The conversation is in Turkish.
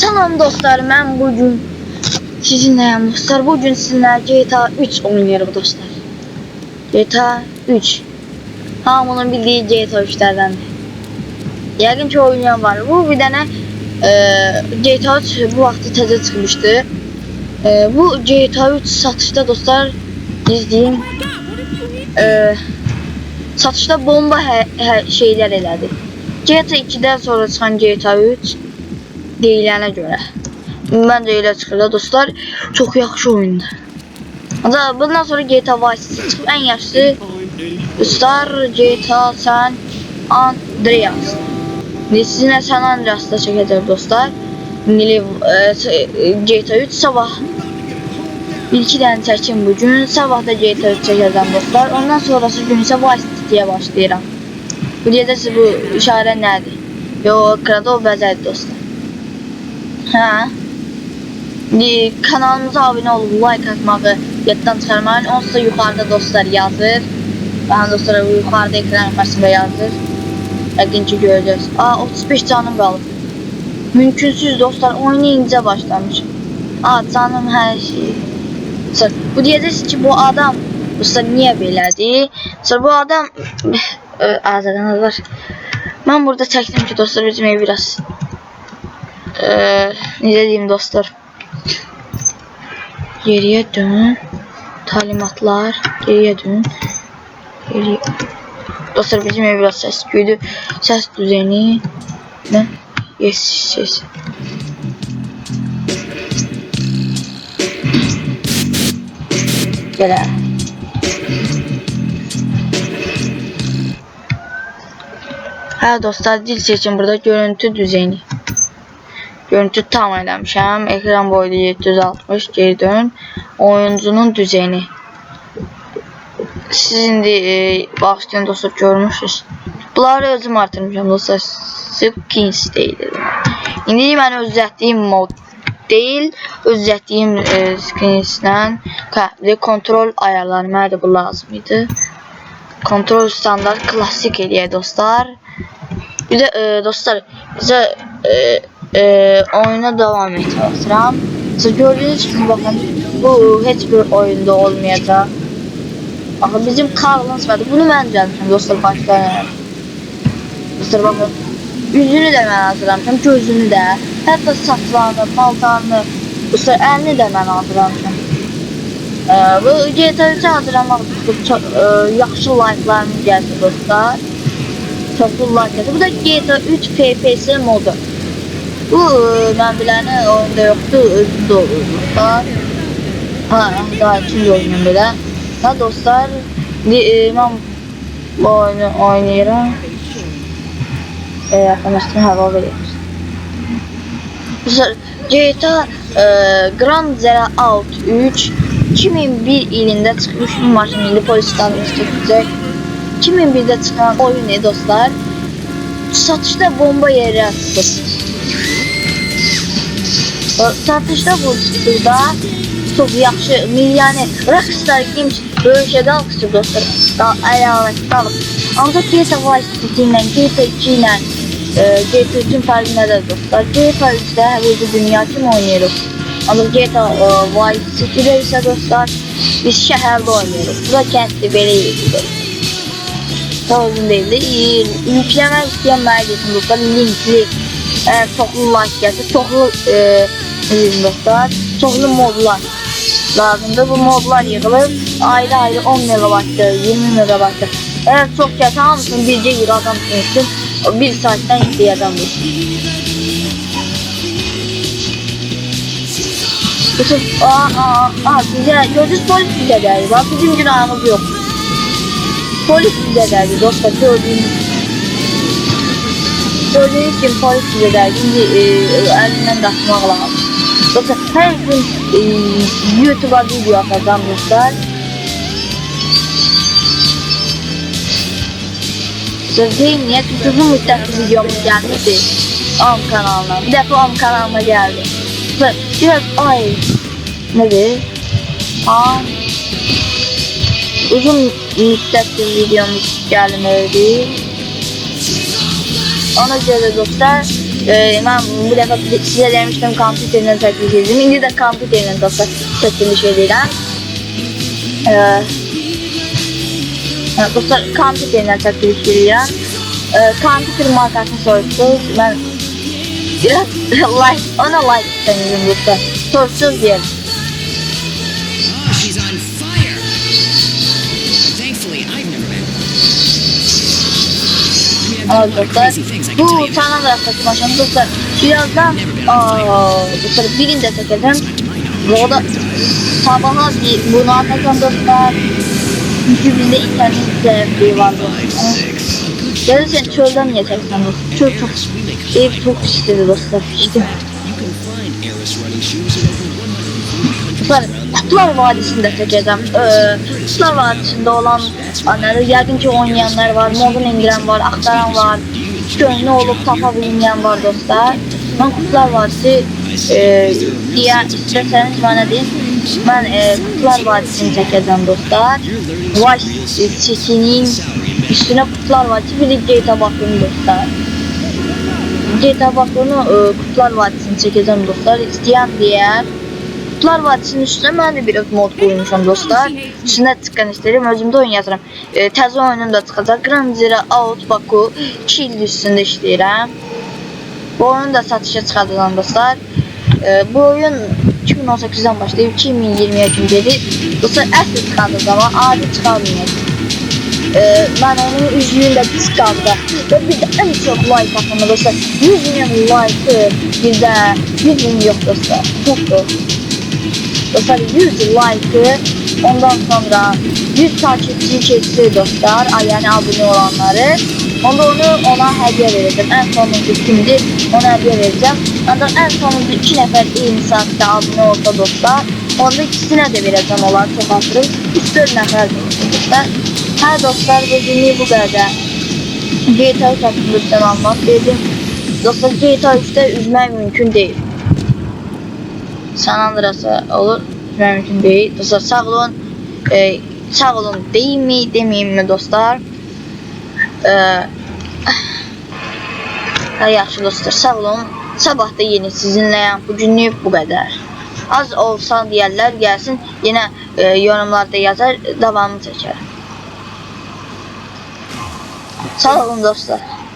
Salam dostlar, mən bu gün sizinləyəm dostlar. Bu gün sizinlə GTA 3 oynayırıq dostlar. GTA 3. Hamının bildiyi GTA 3'lərdəndir. Yəqin ki oynayan var. Bu bir dənə e, GTA 3 bu vaxtı təzə çıxmışdı. E, bu GTA 3 satışda dostlar izləyin. E, satışda bomba hə, hə, şeylər elədi. GTA 2-dən sonra çıxan GTA 3 deyilənə görə. Məncə elə çıxır da dostlar. Çox yaxşı oyundur. Ancaq bundan sonra GTA Vice çıxıb ən yaxşısı dostlar GTA San Andreas. Sizinlə San Andreas'da çəkəcək dostlar. İndi e, GTA 3 sabah bir iki dənə çəkim bu. Sabah da GTA 3 çəkəcəm dostlar. Ondan sonrası gün isə Vice City'yə başlayıram. Bu deyəcəksiniz bu işarə nədir? Yo, ekranda o bəzədir dostlar. Hə. İndi kanalımıza abunə olub like atmağı yaddan çıxarmayın. Onsuz da yuxarıda dostlar yazır. Baxın dostlar bu yuxarıda ekran qarşısında yazır. Ki görəcəksiniz. Aa 35 canım qalıb. Mümkünsüz dostlar oyunu incə başlamışım. Aa canım hər şey. Dostlar, bu deyəcəksiniz ki bu adam dostlar niyə belədir? Dostlar bu adam azədən var. Mən burada çəkdim ki dostlar bizim biraz eee necə deyim dostlar? Geriye dön. Talimatlar geriye dön. Geriye dostlar bizim ev biraz ses güydü ses düzeni ne yes ses Gel ha. Dostlar dil seçin burada görüntü düzeni. Görüntü tam eləmişəm. Ekran boyu 760 geri dön. Oyuncunun düzeni. Siz indi e, bağışlayın dostlar görmüşsünüz. Bunları özüm artırmışam dostlar. Skins deyil. İndi mən özlətdiyim mod deyil, özlətdiyim e, skinslə qəbli kontrol ayarları mənə də bu lazım idi. Kontrol standart klasik eləyək dostlar. Bir de e, dostlar bize e, e, oyuna devam etmeye çalışıram. Siz gördüğünüz gibi bakın bu hiçbir oyunda olmayacak. Bakın bizim Carl'ın vardı. Bunu ben düzeltmişim dostlar başlayalım. Dostlar bakın. Yüzünü de ben hazırlamışım. Gözünü de. Hatta saçlarını, paltarını. Dostlar elini de ben hazırlamışım. E, bu GTA 3'ü hazırlamak çok e, yaxşı like'larını gəldi dostlar. Like gəldi. Bu da GTA 3 FPS modu. Bu e, mən biləni oyunda yoxdur, özündə olur dostlar. Ha, daha ikinci oyunum belə. Ha dostlar, e, mən bu oyunu oynayıram. E, yaxınlaşdım, hava veriyoruz. Dostlar, GTA e, Grand Zero Out 3 2001 ilində çıxmış bir maşinli polis istasyonu çəkəcək. 2001'de çıkan oyun ne dostlar? Satışta bomba yeri attı. Satışda bu da çok yaxşı milyane Rockstar Games böyle şeyde almıştı dostlar. Əlavət qalıb. Ancaq GTA Vice City ilə, GTA 2 ilə GTA 3-ün fərqi nədir dostlar? GTA 3-də bu dünya kimi oynayırıq. Ancaq GTA e, Vice City'də dostlar biz şəhərdə oynayırıq. Bu da kəndli belə yedir. Değildi. Yüklemek isteyen merkezin dostlar linkli e, gəlsə, çoxlu e, dostlar, çoxlu modlar lazımdır. Bu modlar yığılır. Ayrı ayrı 10 megabaytdır, 20 megabaytdır. Eğer çok gəlsə hamısını bircə yığ adam üçün bir saatdən yükləyəcəm bu. Bütün, aa, aa, aa, bize, gördünüz polis bize geldi. Bak bizim günahımız yok. Polis bize geldi dostlar gördüğünüz Gördüğünüz gibi polis bize geldi. Şimdi e, elinden kaçmak lazım. Dostlar her gün e, YouTube'a video atacağım dostlar. Sözleyin niye çünkü uzun müddetli videomuz gelmişti. Om kanalına. Bir defa Om kanalıma geldi. Biraz ay nedir? Am uzun müddetli videomuz gelmedi. Ona göre dostlar Ee, ben bu defa size demiştim kompüterinden çekiliş edeyim. İndi de kompüterinden dostlar çekiliş edirəm. Ee, Evet, dostlar kompüterinden çekiliş edirəm. Ee, kompüter markasını soruşdunuz. Ben biraz like, ona like istemiyorum dostlar. Soruşdunuz diyelim. Tell bu. San Andreas'taki maçın dostlar birazdan dostlar birinde çekeceğim. Not to my knowledge. Bu da sabaha bir bunu atacağım dostlar. Çünkü bizde internet zevkliği var dostlar. Gelirsen çölden niye çeksen dostlar? Çöl çok, ev çok pisli dostlar. İşte. You can find Eris running shoes in over 140 Dostlar Kutlar Vadisi'nde çekeceğim. Ee, Kutlar Vadisi'nde olan anları yəqin ki oynayanlar var, modun indiren var, aktaran var, gönlü olup tapa bilmeyen var dostlar. Ben Kutlar Vadisi e, diye isterseniz bana deyin. Ben e, Kutlar Vadisi'ni çekeceğim dostlar. Vice City'nin üstüne Kutlar Vadisi bir de GTA bakın dostlar. GTA bakını e, Kutlar Vadisi'ni çekeceğim dostlar. İsteyen diğer Kutlar Vadisi'nin üstüne mən də biraz mod qoymuşam dostlar. Üstünə çıxan istəyirəm, özümdə oyun yazıram. E, təzə oyunum da çıxacaq. Grand Zero Out Baku 2 il üstündə işləyirəm. Bu oyunu da satışa çıxardacağam dostlar. E, bu oyun 2018-dən başlayıb 2020-yə kimi gedir. Dostlar əsl çıxardacağam, amma adi çıxarmayacaq. Ee, ben onun üzlüğünde pis kaldı. Ve bir de en çok like atmalı dostlar. 100 milyon like bizde 100 milyon yok dostlar. Çoktu. Dostlar 100 like ondan sonra 100 takipçi çekti dostlar. Ay, Yani abone olanları. Onda onu ona hediye vereceğim. En sonuncu kimdi ona hediye vereceğim. Ancak en sonuncu iki nefer insan da abone olsa dostlar. Onda ikisine de vereceğim olan çok hatırım. 3-4 nefer dostlar. Ha dostlar bugünlük bu kadar. GTA 3 hakkında sizden almak dedim. Dostlar GTA 3'te üzmək mümkün değil. San Andreas'a olur. Üzmək mümkün değil. Dostlar sağ olun. Ee, sağ olun değil mi demeyeyim mi dostlar? Ee, yaxşı dostlar sağ olun. Sabah da yeni sizinləyəm. Bugünlük bu kadar. Az olsa deyərlər gəlsin. Yenə e, yorumlarda yazar, davamı çəkərəm. Sağ olun dostlar.